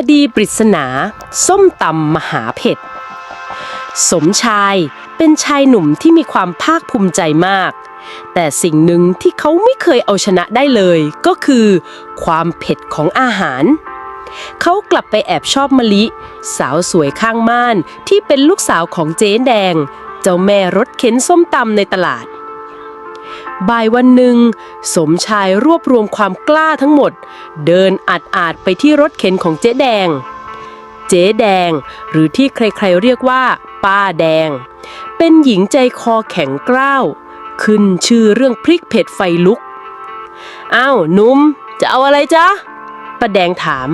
คดีปริศนา ส้มตำมหาเผ็ด สมชายเป็นชายหนุ่มที่มีความภาคภูมิใจมาก แต่สิ่งหนึ่งที่เขาไม่เคยเอาชนะได้เลย ก็คือ ความเผ็ดของอาหาร เขากลับไปแอบชอบมะลิ สาวสวยข้างม่านที่เป็นลูกสาวของเจ๊แดง เจ้าแม่รถเข็นส้มตำในตลาด บ่ายวันหนึ่ง สมชายรวบรวมความกล้าทั้งหมด เดินอาดอาดไปที่รถเข็นของเจ๊แดง เจ๊แดง หรือที่ใครๆเรียกว่า ป้าแดง เป็นหญิงใจคอแข็งกร้าว ขึ้นชื่อเรื่องพริกเผ็ดไฟลุก อ้าวนุ่มจะเอาอะไรจ๊ะป้าแดงถาม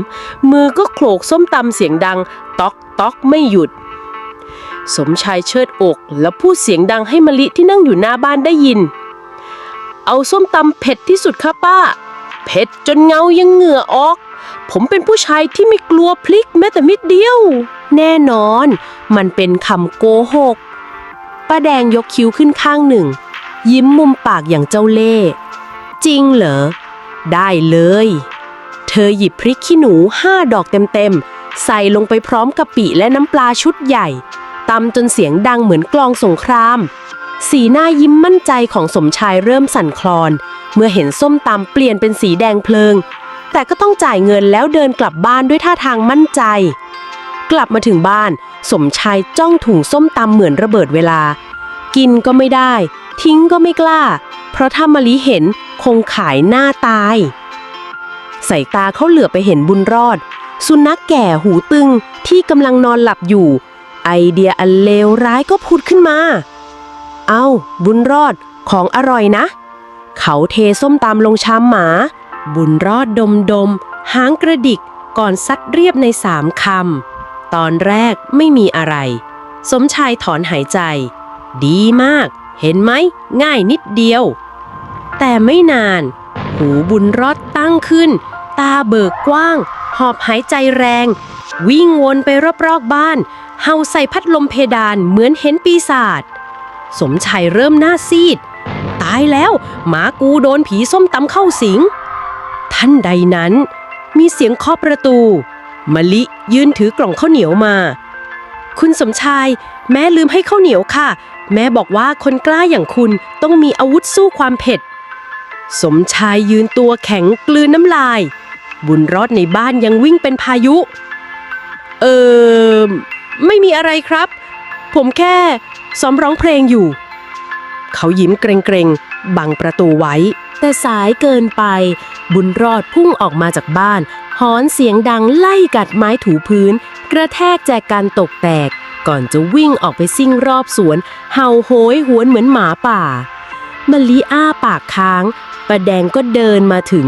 มือก็โขลกส้มตำเสียงดัง ต๊อกต๊อกไม่หยุด สมชายเชิดอกแล้วพูดเสียงดังให้มะลิที่นั่งอยู่หน้าบ้านได้ยิน เอาส้มตำเผ็ดที่สุดค่ะป้า เผ็ดจนเงายังเหงื่อออก ผมเป็นผู้ชายที่ไม่กลัวพลิกแม้แต่มิดเดียว แน่นอน มันเป็นคำโกหก ป้าแดงยกคิ้วขึ้นข้างหนึ่ง ยิ้มมุมปากอย่างเจ้าเล่ห์จริงเหรอ ได้เลย เธอหยิบพริกขี้หนูห้าดอกเต็มๆ ใส่ลงไปพร้อมกะปิและน้ำปลาชุดใหญ่ตำจนเสียงดังเหมือนกลองสงคราม สีหน้ายิ้มมั่นใจของสมชายเริ่มสั่นคลอน เมื่อเห็นส้มตำเปลี่ยนเป็นสีแดงเพลิง แต่ก็ต้องจ่ายเงินแล้วเดินกลับบ้านด้วยท่าทางมั่นใจ กลับมาถึงบ้าน สมชายจ้องถุงส้มตำเหมือนระเบิดเวลา กินก็ไม่ได้ ทิ้งก็ไม่กล้า เพราะถ้ามะลิเห็นคงขายหน้าตายสายตาเขาเหลือไปเห็นบุญรอด สุนัขแก่หูตึงที่กำลังนอนหลับอยู่ ไอเดียอันเลวร้ายก็พูดขึ้นมา เอาบุญรอดของอร่อยนะ เขาเทส้มตำลงชามหมา บุญรอดดมดมหางกระดิกก่อนซัดเรียบในสามคำ ตอนแรกไม่มีอะไร สมชายถอนหายใจ ดีมาก เห็นไหม ง่ายนิดเดียว แต่ไม่นาน หูบุญรอดตั้งขึ้น ตาเบิกกว้าง หอบหายใจแรง วิ่งวนไปรอบๆบ้าน เฮาใส่พัดลมเพดานเหมือนเห็นปีศาจ สมชัยเริ่มหน้าซีด ตายแล้วหมากูโดนผีส้มตำเข้าสิง ท่านใดนั้น มีเสียงเคาะประตู มะลิยืนถือกล่องข้าวเหนียวมา คุณสมชาย แม่ลืมให้ข้าวเหนียวค่ะ แม่บอกว่าคนกล้าอย่างคุณต้องมีอาวุธสู้ความเผ็ด สมชายยืนตัวแข็งกลืนน้ำลาย บุญรอดในบ้านยังวิ่งเป็นพายุ เออไม่มีอะไรครับ ผมแค่ ซ้อมร้องเพลงอยู่ เขายิ้มเกรงๆ บังประตูไว้ แต่สายเกินไป บุญรอดพุ่งออกมาจากบ้าน หอนเสียงดังไล่กัดไม้ถูพื้น กระแทกแจกันตกแตก ก่อนจะวิ่งออกไปซิ่งรอบสวน เห่าโหยหวนเหมือนหมาป่ามลิอ้าปากค้างประแดงก็เดินมาถึง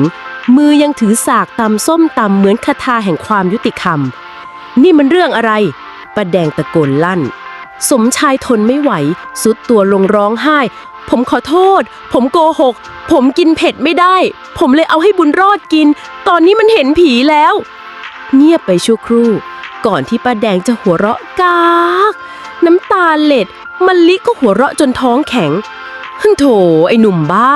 มือยังถือสากตำส้มตำเหมือนคาถาแห่งความยุติธรรม นี่มันเรื่องอะไรประแดงตะโกนลั่น สมชายทนไม่ไหว สุดตัวลงร้องไห้ ผมขอโทษ ผมโกหก ผมกินเผ็ดไม่ได้ ผมเลยเอาให้บุญรอดกิน ตอนนี้มันเห็นผีแล้ว เงียบไปชั่วครู่ ก่อนที่ป้าแดงจะหัวเราะกากน้ำตาเล็ดมันลิก็หัวเราะจนท้องแข็งฮึ่นโถไอ้หนุ่มบ้า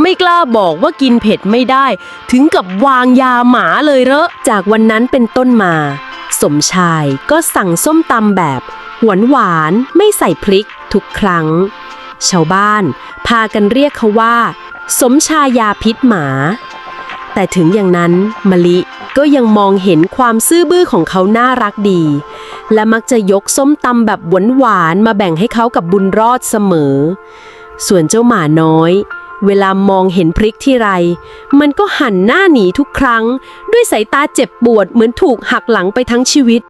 ไม่กล้าบอกว่ากินเผ็ดไม่ได้ ถึงกับวางยาหมาเลยเหรอจากวันนั้นเป็นต้นมา สมชายก็สั่งส้มตำแบบ หวานหวานไม่ใส่พริกทุกครั้ง ชาวบ้านพากันเรียกเขาว่า สมชายาพิษหมา แต่ถึงอย่างนั้นมะลิก็ยังมองเห็นความซื่อบื้อของเขาน่ารักดี และมักจะยกส้มตำแบบหวานหวานมาแบ่งให้เขากับบุญรอดเสมอ ส่วนเจ้าหมาน้อย เวลามองเห็นพริกที่ไร มันก็หันหน้าหนีทุกครั้ง ด้วยสายตาเจ็บปวดเหมือนถูกหักหลังไปทั้งชีวิต